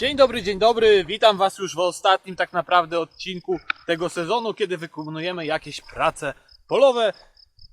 Dzień dobry, dzień dobry. Witam Was już w ostatnim tak naprawdę odcinku tego sezonu, kiedy wykonujemy jakieś prace polowe.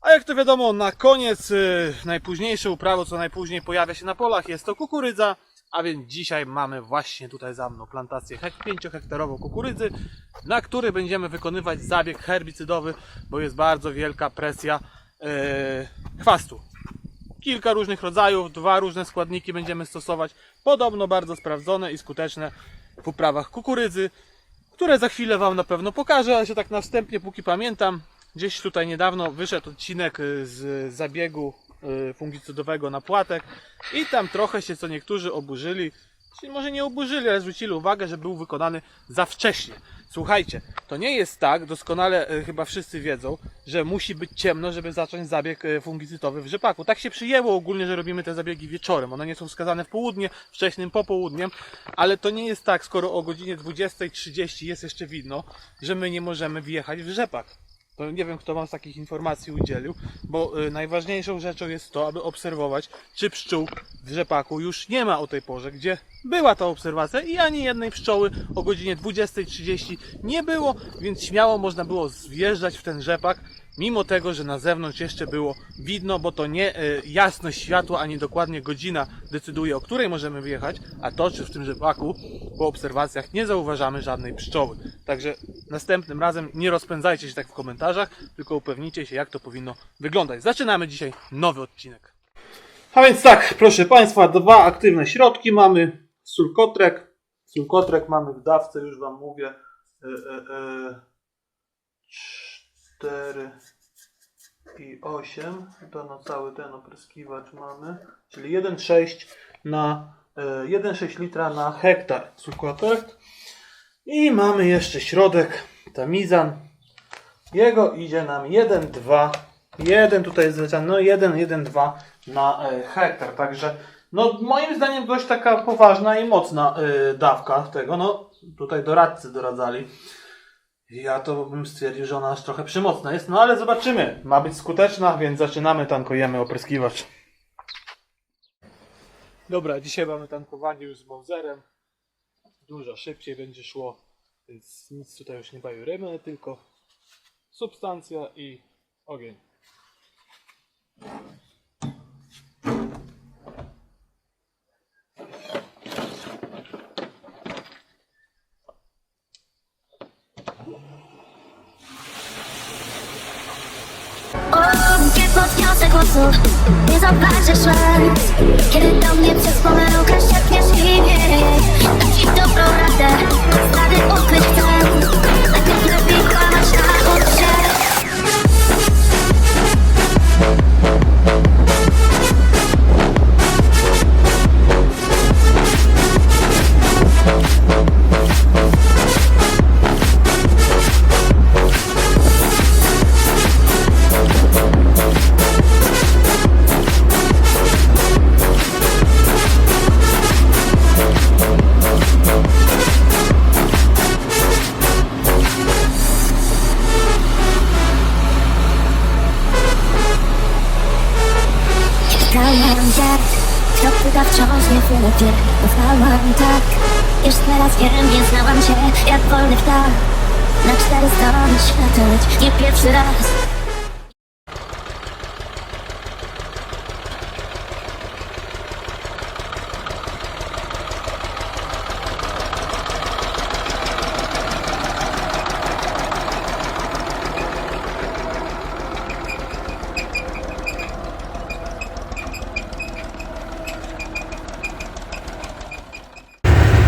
A jak to wiadomo, na koniec y, najpóźniejsze uprawo, co najpóźniej pojawia się na polach, jest to kukurydza. A więc dzisiaj mamy właśnie tutaj za mną plantację hek 5-hektarową kukurydzy, na której będziemy wykonywać zabieg herbicydowy, bo jest bardzo wielka presja y, chwastu kilka różnych rodzajów, dwa różne składniki będziemy stosować. Podobno bardzo sprawdzone i skuteczne w uprawach kukurydzy, które za chwilę Wam na pewno pokażę, ale się tak na wstępie, póki pamiętam, gdzieś tutaj niedawno wyszedł odcinek y, z zabiegu y, fungicydowego na płatek i tam trochę się co niektórzy oburzyli, czyli może nie oburzyli, ale zwrócili uwagę, że był wykonany za wcześnie. Słuchajcie, to nie jest tak, doskonale e, chyba wszyscy wiedzą, że musi być ciemno, żeby zacząć zabieg e, fungicytowy w rzepaku. Tak się przyjęło ogólnie, że robimy te zabiegi wieczorem. One nie są wskazane w południe, wcześnym popołudniem, ale to nie jest tak, skoro o godzinie 20.30 jest jeszcze widno, że my nie możemy wjechać w rzepak. To nie wiem, kto Wam z takich informacji udzielił, bo y, najważniejszą rzeczą jest to, aby obserwować, czy pszczół w rzepaku już nie ma o tej porze, gdzie była ta obserwacja i ani jednej pszczoły o godzinie 20.30 nie było, więc śmiało można było wjeżdżać w ten rzepak, mimo tego, że na zewnątrz jeszcze było widno, bo to nie y, jasność światła, ani dokładnie godzina decyduje, o której możemy wyjechać, a to, czy w tym rzepaku po obserwacjach nie zauważamy żadnej pszczoły. Także następnym razem nie rozpędzajcie się tak w komentarzach, tylko upewnijcie się, jak to powinno wyglądać. Zaczynamy dzisiaj nowy odcinek. A więc tak, proszę Państwa, dwa aktywne środki mamy. Sulkotrek. Sulkotrek mamy w dawce, już Wam mówię. E, e, e, 4 i 8. To na cały ten opryskiwacz mamy. Czyli 1,6 na e, 1,6 litra na hektar sulkotrek. I mamy jeszcze środek, tamizan. Jego idzie nam 1, 2, 1 tutaj jest zlecany, no 1, 1, 2 na e, hektar. Także no moim zdaniem dość taka poważna i mocna e, dawka tego. No tutaj doradcy doradzali. Ja to bym stwierdził, że ona aż trochę przymocna jest, no ale zobaczymy. Ma być skuteczna, więc zaczynamy, tankujemy opryskiwacz. Dobra, dzisiaj mamy tankowanie już z Mauserem. Dużo szybciej będzie szło, więc nic tutaj już nie bajuremy, tylko substancja i ogień. Zobaczysz Kiedy do mnie przez pomyłkę szepniesz imię Dam ci dobrą radę, Chciałam jak kto pyta wciąż nie wylepię Uznałam tak Już teraz wiem, nie znałam cię Jak wolny ptak Na cztery strony świata Nie pierwszy raz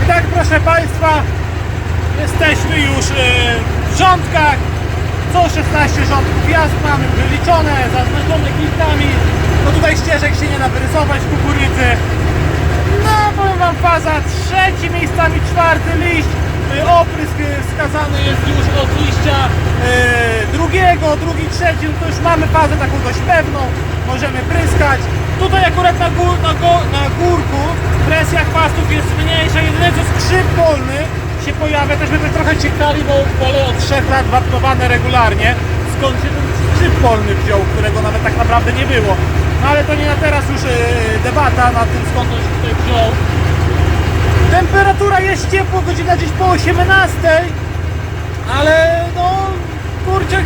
I tak, proszę Państwa, jesteśmy już e, w rządkach. Co 16 rządków jazd mamy wyliczone, zaznaczone kilkami. No tutaj ścieżek się nie da wyrysować kukurydzy. No, powiem Wam, faza trzeci, miejscami czwarty liść. E, Oprysk e, wskazany jest już od liścia drugiego, drugi, trzeci. No to już mamy fazę taką dość pewną. Możemy pryskać. Tutaj akurat na, gór, na, go, na górku presja chwastów jest mniejsza. Jedyne co skrzyp polny się pojawia. Też będę trochę ciekawi, bo pole od 3 lat wapnowane regularnie. Skąd się ten skrzyp polny wziął, którego nawet tak naprawdę nie było. No ale to nie na teraz już e, debata na tym skąd on się tutaj wziął. Temperatura jest ciepło, godzina gdzieś po 18, ale no kurczę,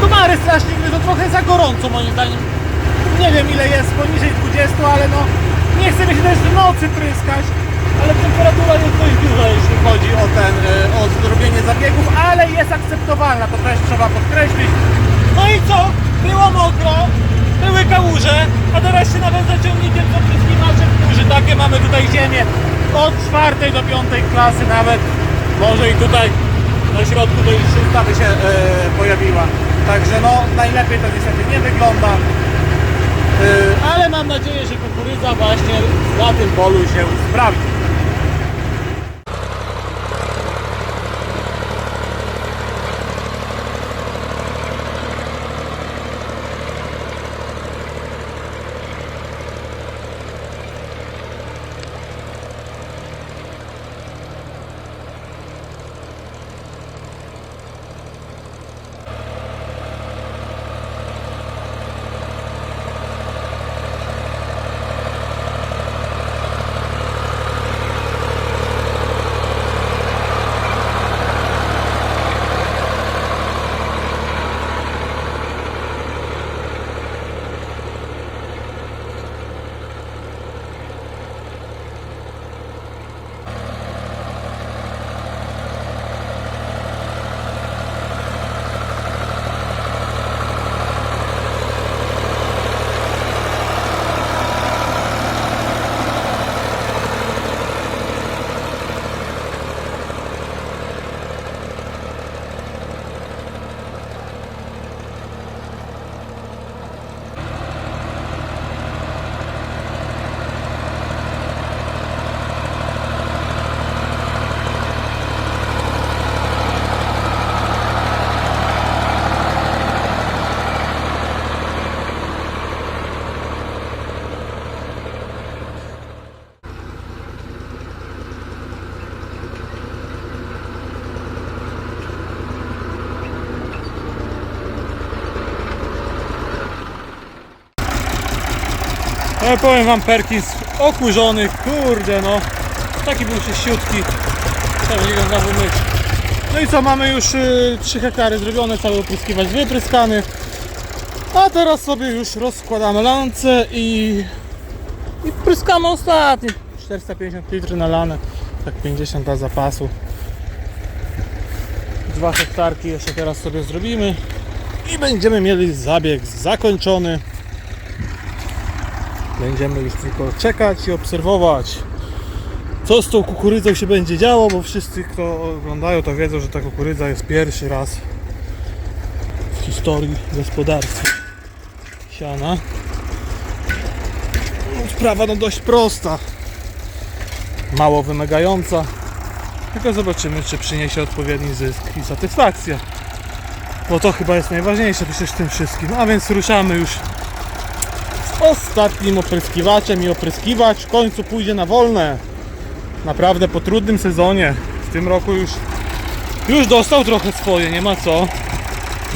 komary strasznie gryzą, trochę za gorąco moim zdaniem. Nie wiem ile jest, poniżej 20, ale no nie chcę mi się też w nocy pryskać, ale temperatura jest dość duża jeśli chodzi o ten, e, o zrobienie zabiegów, ale jest akceptowalna, to też trzeba podkreślić. No i co? Było mokro, były kałuże, a teraz się nawet za ciągnikiem z opryskiwaczem kurzy. Takie mamy tutaj ziemię od czwartej do piątej klasy nawet. Może i tutaj na środku już szósta by się e, pojawiła. Także no najlepiej to niestety nie wygląda. E, ale mam nadzieję, że kukurydza właśnie na tym polu się sprawdzi. Ale powiem wam Perkins okurzony, kurde no. Taki był czyściutki. Trzeba będzie go znowu myć. No i co, mamy już y, 3 hektary zrobione, cały opryskiwać wypryskany. A teraz sobie już rozkładamy lance i, i pryskamy ostatni. 450 litrów nalane, tak 50 dla zapasu. Dwa hektarki jeszcze teraz sobie zrobimy i będziemy mieli zabieg zakończony. Będziemy już tylko czekać i obserwować, co z tą kukurydzą się będzie działo, bo wszyscy, kto oglądają, to wiedzą, że ta kukurydza jest pierwszy raz w historii gospodarstwa siana. Sprawa no dość prosta, mało wymagająca, tylko zobaczymy, czy przyniesie odpowiedni zysk i satysfakcję. Bo to chyba jest najważniejsze przecież w tym wszystkim. A więc ruszamy już ostatnim opryskiwaczem i opryskiwacz w końcu pójdzie na wolne. Naprawdę po trudnym sezonie. W tym roku już, już dostał trochę swoje, nie ma co.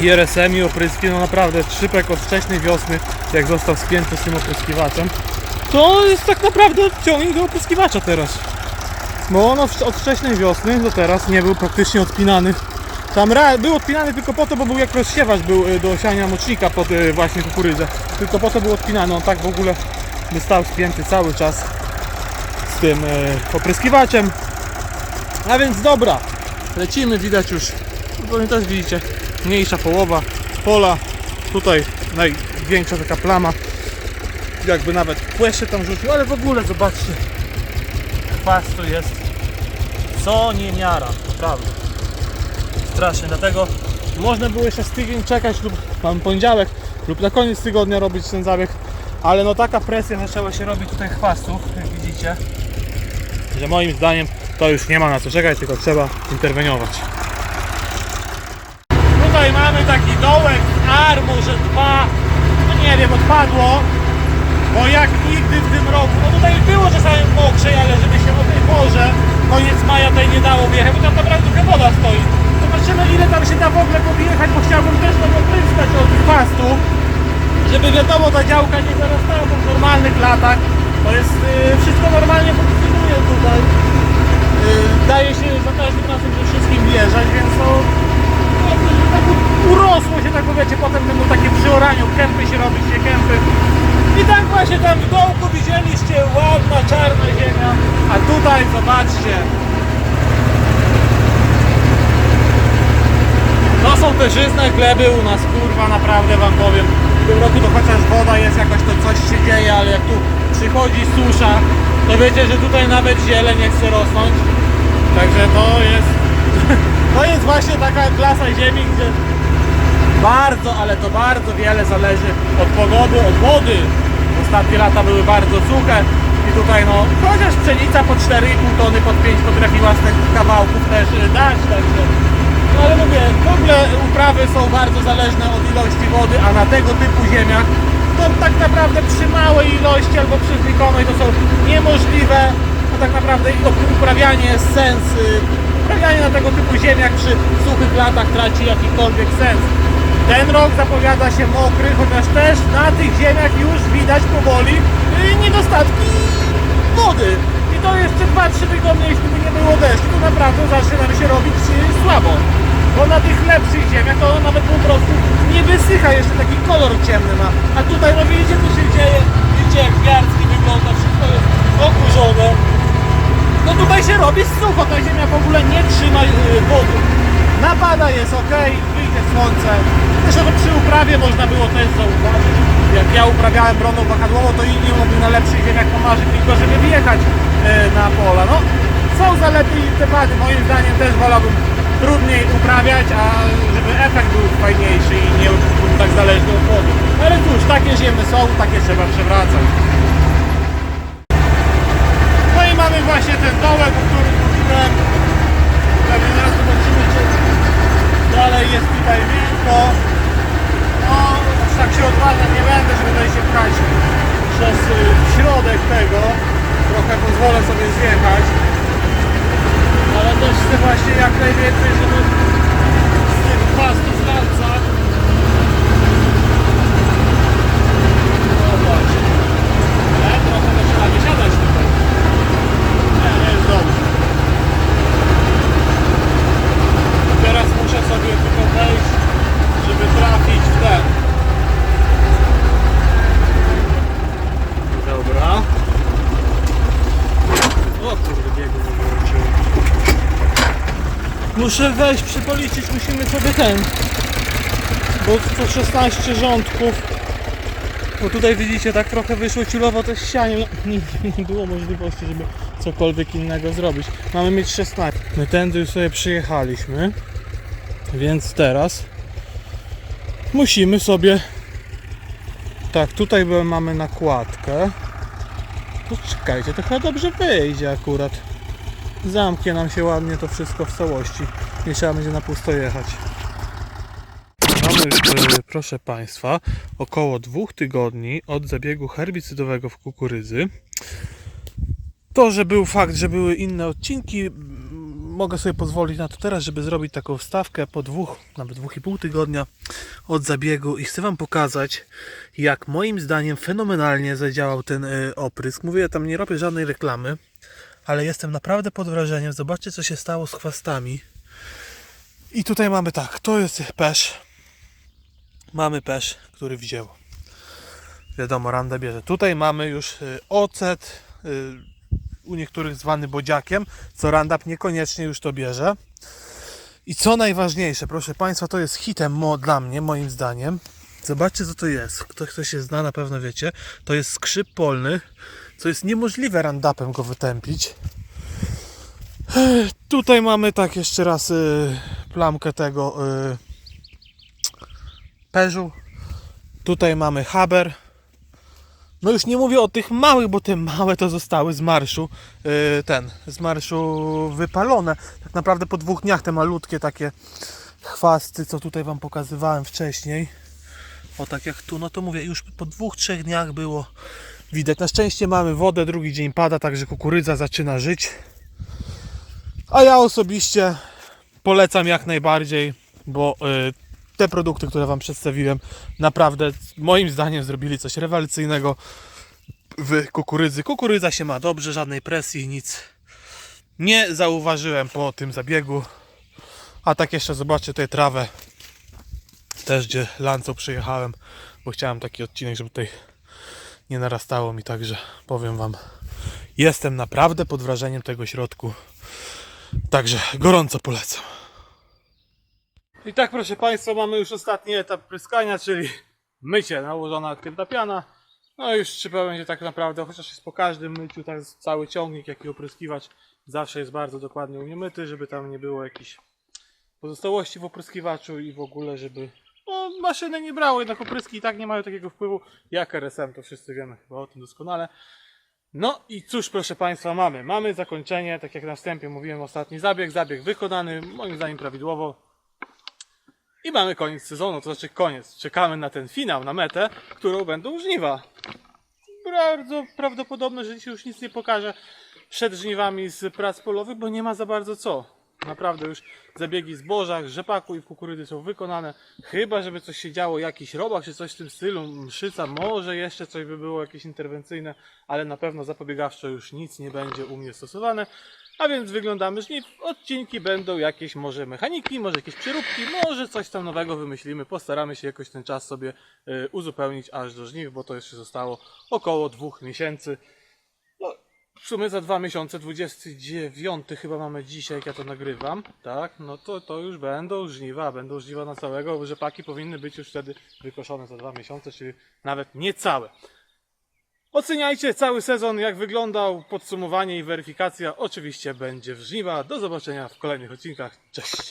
I RSM i opryski, no naprawdę szybek od wcześniej wiosny, jak został spięty z tym opryskiwaczem, to jest tak naprawdę ciągnik do opryskiwacza teraz. Bo on od, wcześniej wiosny do teraz nie był praktycznie odpinany. Tam był odpinany tylko po to, bo był jak rozsiewacz był y, do siania mocznika pod y, właśnie kukurydzę. Tylko po to był odpinany, on tak w ogóle by stał spięty cały czas z tym y, opryskiwaczem. A więc dobra, lecimy, widać już, no też widzicie, mniejsza połowa pola, tutaj największa taka plama, jakby nawet płesze tam rzucił, ale w ogóle zobaczcie, kwas to jest co nie miara, naprawdę strasznie, dlatego można było jeszcze z tydzień czekać lub mam poniedziałek lub na koniec tygodnia robić ten zabieg, ale no taka presja zaczęła się robić tutaj chwastów, jak widzicie, że moim zdaniem to już nie ma na co czekać, tylko trzeba interweniować. Tutaj mamy taki dołek armu, że dwa, no nie wiem, odpadło, bo jak nigdy w tym roku, no tutaj było czasami mokrzej, ale żeby się o tej porze, koniec maja tutaj nie dało wjechać, bo tam naprawdę woda stoi. Zobaczymy ile tam się da w ogóle podjechać, bo chciałbym też tam opryskać od pastu, żeby wiadomo ta działka nie zarastała po normalnych latach. To jest yy, wszystko normalnie funkcjonuje tutaj. Yy, daje się za każdym razem ze wszystkim wjeżdżać, więc no jakby tak urosło się, tak powiecie, potem będą takie przy oraniu, kępy się robić, nie kępy. I tak właśnie tam w dołku widzieliście ładna, czarna ziemia, a tutaj zobaczcie. No są te żyzne gleby u nas, kurwa, naprawdę wam powiem. W tym roku to chociaż woda jest, jakoś to coś się dzieje, ale jak tu przychodzi susza, to wiecie, że tutaj nawet ziele nie chce rosnąć. Także to jest, to jest właśnie taka klasa ziemi, gdzie bardzo, ale to bardzo wiele zależy od pogody, od wody. Ostatnie lata były bardzo suche i tutaj no, chociaż pszenica po 4,5 tony, pod 5 potrafiła z tych kawałków też y, dać, także ale mówię, w ogóle uprawy są bardzo zależne od ilości wody, a na tego typu ziemiach to tak naprawdę przy małej ilości albo przy zlikomej to są niemożliwe, to tak naprawdę uprawianie sens, uprawianie na tego typu ziemiach przy suchych latach traci jakikolwiek sens. Ten rok zapowiada się mokry, chociaż też na tych ziemiach już widać powoli y, niedostatki wody. I to jeszcze 2-3 tygodnie, jeśli by nie było deszczu, to naprawdę zacznie nam się robić y, słabo. Bo na tych lepszych ziemiach to nawet po prostu nie wysycha, jeszcze taki kolor ciemny ma. A tutaj no widzicie co się dzieje, widzicie jak gwiazdki wygląda, wszystko jest okurzone. No tutaj się robi sucho, ta ziemia w ogóle nie trzyma y, wody. Napada jest ok, wyjdzie słońce. Zresztą to przy uprawie można było też zauważyć. Jak ja uprawiałem broną wahadłową, to inni mogli na lepszych ziemiach pomarzyć tylko, żeby wjechać y, na pola. No, są zalety i te wady. Moim zdaniem też wolałbym trudniej uprawiać, a żeby efekt był fajniejszy i nie był tak zależny od wody. Ale cóż, takie ziemy są, takie trzeba przewracać. No i mamy właśnie ten dołek, o którym mówiłem. Pewnie zaraz zobaczymy, czy dalej jest tutaj miękko. No, aż tak się odważać nie będę, żeby tutaj się pchać przez y, środek tego. Trochę pozwolę sobie zjechać. Ale też chcę właśnie jak najwięcej, żeby z tych chwastów starca. Zobacz. Ale trochę zaczyna wysiadać tutaj. Nie, nie jest dobrze. Teraz muszę sobie tylko wejść, żeby trafić w ten. Dobra. O kurde, biegu nie wyłączyłem. Muszę wejść, przypoliczyć, musimy sobie ten. Bo to 16 rządków. Bo tutaj widzicie, tak trochę wyszło ciulowo to ścianie. No, Nie, nie było możliwości, żeby cokolwiek innego zrobić. Mamy mieć 16. My tędy już sobie przyjechaliśmy. Więc teraz musimy sobie. Tak, tutaj mamy nakładkę. To czekajcie, to chyba dobrze wyjdzie akurat. Zamknie nam się ładnie to wszystko w całości. Nie trzeba będzie na pusto jechać. Mamy, e, proszę Państwa, około dwóch tygodni od zabiegu herbicydowego w kukurydzy. To, że był fakt, że były inne odcinki, mogę sobie pozwolić na to teraz, żeby zrobić taką wstawkę po dwóch, nawet dwóch i pół tygodnia od zabiegu i chcę Wam pokazać, jak moim zdaniem fenomenalnie zadziałał ten y, oprysk. Mówię, ja tam nie robię żadnej reklamy, ale jestem naprawdę pod wrażeniem. Zobaczcie, co się stało z chwastami. I tutaj mamy tak, to jest pesz. Mamy pesz, który wziął. Wiadomo, randa bierze. Tutaj mamy już y, ocet, y, u niektórych zwany bodziakiem, co Roundup niekoniecznie już to bierze. I co najważniejsze, proszę Państwa, to jest hitem mo dla mnie, moim zdaniem. Zobaczcie, co to jest. Ktoś, kto się zna, na pewno wiecie. To jest skrzyp polny, co jest niemożliwe Roundupem go wytępić. Tutaj mamy tak jeszcze raz y, plamkę tego y, perzu. Tutaj mamy haber. No już nie mówię o tych małych, bo te małe to zostały z marszu, yy, ten, z marszu wypalone. Tak naprawdę po dwóch dniach te malutkie takie chwasty, co tutaj Wam pokazywałem wcześniej. O tak jak tu, no to mówię, już po dwóch, trzech dniach było widać. Na szczęście mamy wodę, drugi dzień pada, także kukurydza zaczyna żyć. A ja osobiście polecam jak najbardziej, bo yy, te produkty, które Wam przedstawiłem, naprawdę moim zdaniem zrobili coś rewelacyjnego w kukurydzy. Kukurydza się ma dobrze, żadnej presji, nic, nie zauważyłem po tym zabiegu. A tak jeszcze zobaczcie tutaj trawę. Też gdzie lancą przyjechałem, bo chciałem taki odcinek, żeby tutaj nie narastało mi, także powiem wam, jestem naprawdę pod wrażeniem tego środku. Także gorąco polecam. I tak proszę Państwa, mamy już ostatni etap pryskania, czyli mycie, nałożona aktywna piana. No już trzeba będzie tak naprawdę, chociaż jest po każdym myciu, tak cały ciągnik, jak i opryskiwacz zawsze jest bardzo dokładnie u mnie myty, żeby tam nie było jakichś pozostałości w opryskiwaczu i w ogóle, żeby no, maszyny nie brały, jednak opryski i tak nie mają takiego wpływu jak RSM, to wszyscy wiemy chyba o tym doskonale. No i cóż, proszę Państwa, mamy. Mamy zakończenie, tak jak na wstępie mówiłem, ostatni zabieg, zabieg wykonany, moim zdaniem prawidłowo. I mamy koniec sezonu, to znaczy koniec. Czekamy na ten finał, na metę, którą będą żniwa. Bardzo prawdopodobne, że dzisiaj już nic nie pokaże przed żniwami z prac polowych, bo nie ma za bardzo co. Naprawdę już zabiegi zboża, rzepaku i kukurydzy są wykonane. Chyba, żeby coś się działo, jakiś robak czy coś w tym stylu, mszyca, może jeszcze coś by było jakieś interwencyjne, ale na pewno zapobiegawczo już nic nie będzie u mnie stosowane. A więc wyglądamy żniw. Odcinki będą jakieś może mechaniki, może jakieś przeróbki, może coś tam nowego wymyślimy. Postaramy się jakoś ten czas sobie y, uzupełnić aż do żniw, bo to jeszcze zostało około dwóch miesięcy. W sumie za dwa miesiące, 29 chyba mamy dzisiaj, jak ja to nagrywam, tak? No to, to już będą żniwa, będą żniwa na całego, rzepaki powinny być już wtedy wykoszone za dwa miesiące, czyli nawet niecałe. Oceniajcie cały sezon, jak wyglądał, podsumowanie i weryfikacja oczywiście będzie w żniwa. Do zobaczenia w kolejnych odcinkach. Cześć!